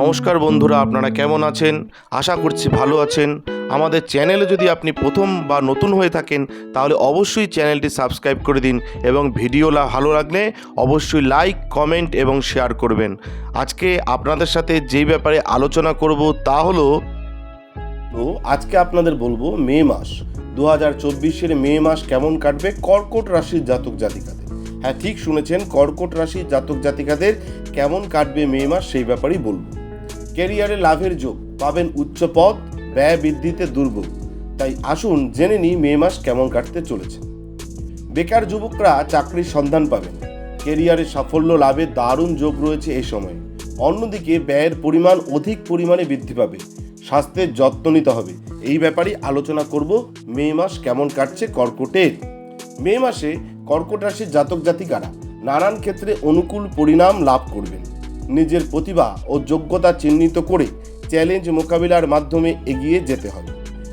নমস্কার বন্ধুরা, আপনারা কেমন আছেন? আশা করছি ভালো আছেন। আমাদের চ্যানেলে যদি আপনি প্রথম বা নতুন হয়ে থাকেন, তাহলে অবশ্যই চ্যানেলটি সাবস্ক্রাইব করে দিন এবং ভিডিও ভালো লাগলে অবশ্যই লাইক, কমেন্ট এবং শেয়ার করবেন। আজকে আপনাদের সাথে যেই ব্যাপারে আলোচনা করব তা হলো, তো আজকে আপনাদের বলব মে মাস। দু হাজার চব্বিশের মে মাস কেমন কাটবে কর্কট রাশির জাতক জাতিকাদের? হ্যাঁ ঠিক শুনেছেন, কর্কট রাশির জাতক জাতিকাদের কেমন কাটবে মে মাস সেই ব্যাপারেই বলব। ক্যারিয়ারে লাভের যোগ, পাবেন উচ্চ পদ, ব্যয় বৃদ্ধিতে দুর্ভোগ। তাই আসুন জেনে নিই মে মাস কেমন কাটতে চলেছে। বেকার যুবকরা চাকরির সন্ধান পাবেন। কেরিয়ারে সাফল্য লাভের দারুণ যোগ রয়েছে এই সময়ে। অন্যদিকে ব্যয়ের পরিমাণ অধিক পরিমাণে বৃদ্ধি পাবে। স্বাস্থ্যের যত্ন নিতে হবে। এই ব্যাপারেই আলোচনা করব মে মাস কেমন কাটছে কর্কটের। মে মাসে কর্কট রাশির জাতক জাতিকারা নানান ক্ষেত্রে অনুকূল পরিণাম লাভ করবেন। নিজের প্রতিভা ও যোগ্যতা চিহ্নিত করে চ্যালেঞ্জ মোকাবিলার মাধ্যমে এগিয়ে যেতে হবে।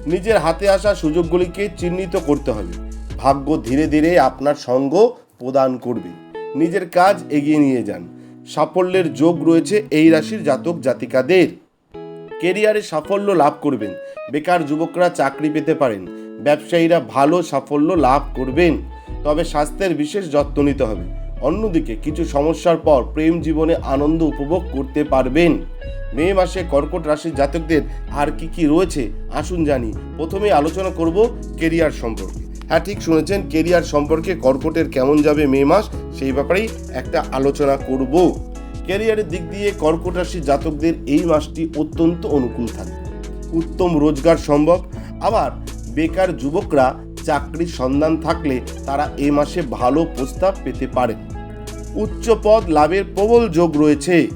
নিজের হাতে আসা সুযোগগুলিকে চিহ্নিত করতে হবে। ভাগ্য ধীরে ধীরে আপনার সঙ্গ প্রদান করবে। নিজের কাজ এগিয়ে নিয়ে যান। সাফল্যের যোগ রয়েছে এই রাশির জাতক জাতিকাদের। কেরিয়ারে সাফল্য লাভ করবেন। বেকার যুবকরা চাকরি পেতে পারেন। ব্যবসায়ীরা ভালো সাফল্য লাভ করবেন। তবে স্বাস্থ্যের বিশেষ যত্ন নিতে হবে। অন্যদিকে কিছু সমস্যার পর প্রেম জীবনে আনন্দ উপভোগ করতে পারবেন। মে মাসে কর্কট রাশির জাতকদের আর কি কি রয়েছে, আসুন জানি। প্রথমে আলোচনা করব কেরিয়ার সম্পর্কে। হ্যাঁ ঠিক শুনেছেন, কেরিয়ার সম্পর্কে কর্কটের কেমন যাবে মে মাস, সেই ব্যাপারেই একটা আলোচনা করব। ক্যারিয়ারের দিক দিয়ে কর্কট রাশির জাতকদের এই মাসটি অত্যন্ত অনুকূল থাকবে উত্তম রোজগার সম্ভব। আবার বেকার যুবকরা চাকরির সন্ধান থাকলে তারা এ মাসে ভালো প্রস্তাব পেতে পারেন উচ্চ পদ লাভের প্রবল যোগ রয়েছে।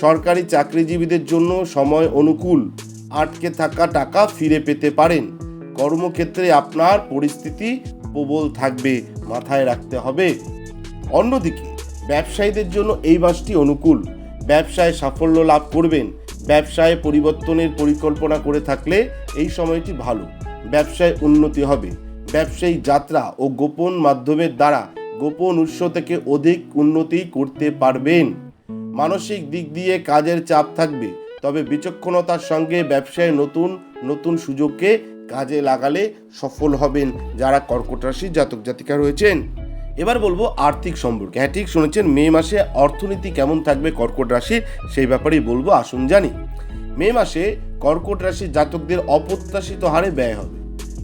সরকারি চাকরিজীবীদের জন্য সময় অনুকূল। আটকে থাকা টাকা ফিরে পেতে পারেন। কর্মক্ষেত্রে আপনার পরিস্থিতি প্রবল থাকবে, মাথায় রাখতে হবে। অন্যদিকে, ব্যবসায়ীদের জন্য এই মাসটি অনুকূল। ব্যবসায় সাফল্য লাভ করবেন। ব্যবসায় পরিবর্তনের পরিকল্পনা করে থাকলে এই সময়টি ভালো। ব্যবসায় উন্নতি হবে। ব্যবসায়ী যাত্রা ও গোপন মাধ্যমের দ্বারা গোপন উৎস থেকে অধিক উন্নতি করতে পারবেন। মানসিক দিক দিয়ে কাজের চাপ থাকবে, তবে বিচক্ষণতার সঙ্গে ব্যবসায় নতুন নতুন সুযোগকে কাজে লাগালে সফল হবেন যারা কর্কট রাশির জাতক জাতিকা রয়েছেন। এবার বলব আর্থিক সম্পর্কে। হ্যাঁ ঠিক শুনেছেন, মে মাসে অর্থনীতি কেমন থাকবে কর্কট রাশির সেই ব্যাপারেই বলব, আসুন জানি। মে মাসে কর্কট রাশির জাতকদের অপ্রত্যাশিত হারে ব্যয় হবে।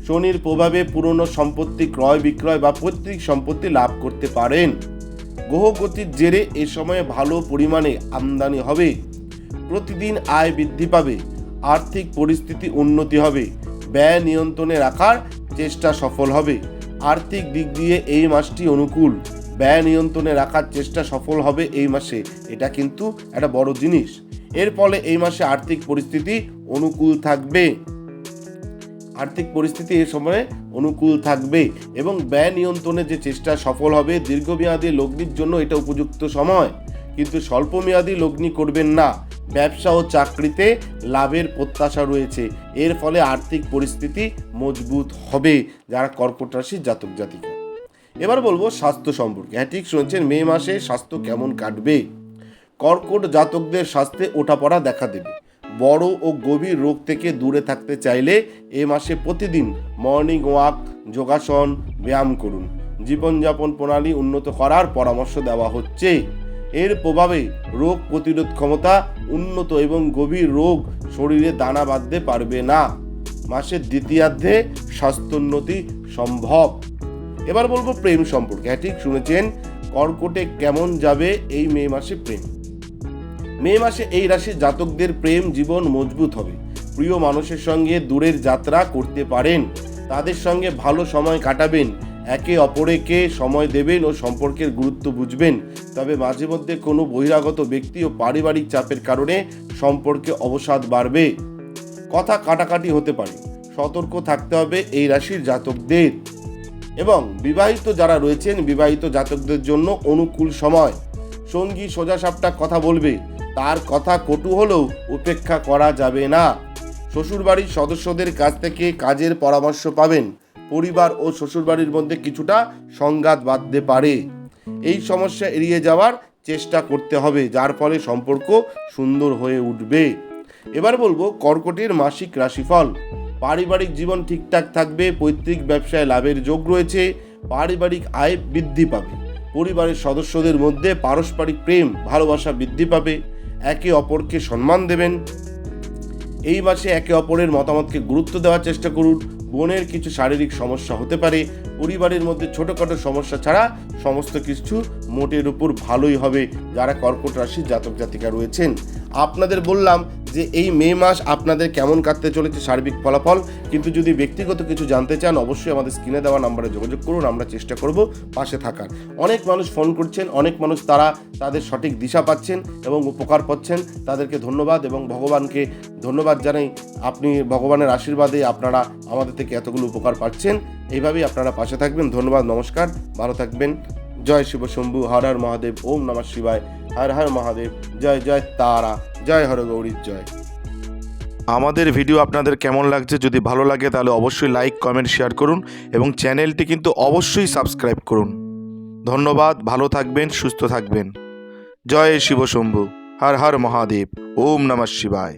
শনির প্রভাবে পুরনো সম্পত্তি ক্রয় বিক্রয় বা পৈতৃক সম্পত্তি লাভ করতে পারেন। গ্রহগতির জেরে এ সময়ে ভালো পরিমাণে আমদানি হবে। প্রতিদিন আয় বৃদ্ধি পাবে, আর্থিক পরিস্থিতি উন্নতি হবে, ব্যয় নিয়ন্ত্রণে রাখার চেষ্টা সফল হবে। আর্থিক দিক দিয়ে এই মাসটি অনুকূল, ব্যয় নিয়ন্ত্রণে রাখার চেষ্টা সফল হবে এই মাসে। এটা কিন্তু একটা বড় জিনিস। এর ফলে এই মাসে আর্থিক পরিস্থিতি অনুকূল থাকবে। আর্থিক পরিস্থিতি এ সময়ে অনুকূল থাকবে এবং ব্যয় নিয়ন্ত্রণের যে চেষ্টা সফল হবে, দীর্ঘমেয়াদী লগ্নির জন্য এটা উপযুক্ত সময়। কিন্তু স্বল্পমেয়াদী লগ্নি করবেন না। ব্যবসা ও চাকরিতে লাভের প্রত্যাশা রয়েছে। এর ফলে আর্থিক পরিস্থিতি মজবুত হবে, যারা কর্কট রাশির জাতক জাতিকা। এবার বলব স্বাস্থ্য সম্পর্কে। হ্যাঁ ঠিক শুনছেন, মে মাসে স্বাস্থ্য কেমন কাটবে? কর্কট জাতকদের স্বাস্থ্যে ওঠাপড়া দেখা দেবে। বড় ও গভীর রোগ থেকে দূরে থাকতে চাইলে এ মাসে প্রতিদিন মর্নিং ওয়াক যোগাসন, ব্যায়াম করুন। জীবনযাপন প্রণালী উন্নত করার পরামর্শ দেওয়া হচ্ছে। এর প্রভাবে রোগ প্রতিরোধ ক্ষমতা উন্নত এবং গভীর রোগ শরীরে দানা বাঁধতে পারবে না। মাসের দ্বিতীয়ার্ধে স্বাস্থ্যোন্নতি সম্ভব। এবার বলব প্রেম সম্পর্কে। হ্যাঁ ঠিক শুনেছেন? কর্কটে কেমন যাবে এই মে মাসে প্রেম? মে মাসে এই রাশির জাতকদের প্রেম জীবন মজবুত হবে। প্রিয় মানুষের সঙ্গে দূরের যাত্রা করতে পারেন। তাদের সঙ্গে ভালো সময় কাটাবেন। একে অপরেকে সময় দেবেন ও সম্পর্কের গুরুত্ব বুঝবেন। তবে মাঝে মধ্যে কোনো বহিরাগত ব্যক্তি ও পারিবারিক চাপের কারণে সম্পর্কে অবসাদ বাড়বে। কথা কাটাকাটি হতে পারে। সতর্ক থাকতে হবে এই রাশির জাতকদের। এবং বিবাহিত যারা রয়েছেন, বিবাহিত জাতকদের জন্য অনুকূল সময়। সঙ্গী সোজাসাপটা কথা বলবে। তার কথা কটু হলেও উপেক্ষা করা যাবে না। শ্বশুরবাড়ির সদস্যদের কাছ থেকে কাজের পরামর্শ পাবেন। পরিবার ও শ্বশুরবাড়ির মধ্যে কিছুটা সংঘাত বাঁধতে পারে। এই সমস্যা এড়িয়ে যাওয়ার চেষ্টা করতে হবে, যার ফলে সম্পর্ক সুন্দর হয়ে উঠবে। এবার বলব, কর্কটের মাসিক রাশিফল। পারিবারিক জীবন ঠিকঠাক থাকবে, পৈতৃক ব্যবসায় লাভের যোগ রয়েছে, পারিবারিক আয় বৃদ্ধি পাবে। পরিবারের সদস্যদের মধ্যে পারস্পরিক প্রেম, ভালোবাসা বৃদ্ধি পাবে। একে অপরকে সম্মান দেবেন। এই মাসে একে অপরের মতামতকে গুরুত্ব দেওয়ার চেষ্টা করুন। বোনের কিছু শারীরিক সমস্যা হতে পারে। পরিবারের মধ্যে ছোটোখাটো সমস্যা ছাড়া সমস্ত কিছু মোটের উপর ভালোই হবে। যারা কর্কট রাশির জাতক জাতিকা রয়েছেন, আপনাদের বললাম যে এই মে মাস আপনাদের কেমন কাটতে চলেছে সার্বিক ফলাফল, কিন্তু যদি ব্যক্তিগত কিছু জানতে চান, অবশ্যই আমাদের স্ক্রিনে দেওয়া নাম্বারে যোগাযোগ করুন, আমরা চেষ্টা করব পাশে থাকার। অনেক মানুষ ফোন করছেন, অনেক মানুষ তারা তাদের সঠিক দিশা পাচ্ছেন এবং উপকার পাচ্ছেন। তাদেরকে ধন্যবাদ এবং ভগবানকে ধন্যবাদ জানাই। আপনি ভগবানের আশীর্বাদে আপনারা আমাদের থেকে এতগুলো উপকার পাচ্ছেন। এইভাবেই আপনারা পাশে থাকবেন। ধন্যবাদ, নমস্কার। ভালো থাকবেন। জয় শিব শম্ভু, হর হর মহাদেব, ওম নমঃ শিবায়, হর হর মহাদেব, জয় জয় তারা, জয় হর গৌরীর জয়। আমাদের ভিডিও আপনাদের কেমন লাগছে যদি ভালো লাগে তাহলে অবশ্যই লাইক, কমেন্ট, শেয়ার করুন এবং চ্যানেলটি কিন্তু অবশ্যই সাবস্ক্রাইব করুন। ধন্যবাদ, ভালো থাকবেন, সুস্থ থাকবেন। জয় শিব শম্ভু, হর হর মহাদেব, ওম নমঃ শিবায়।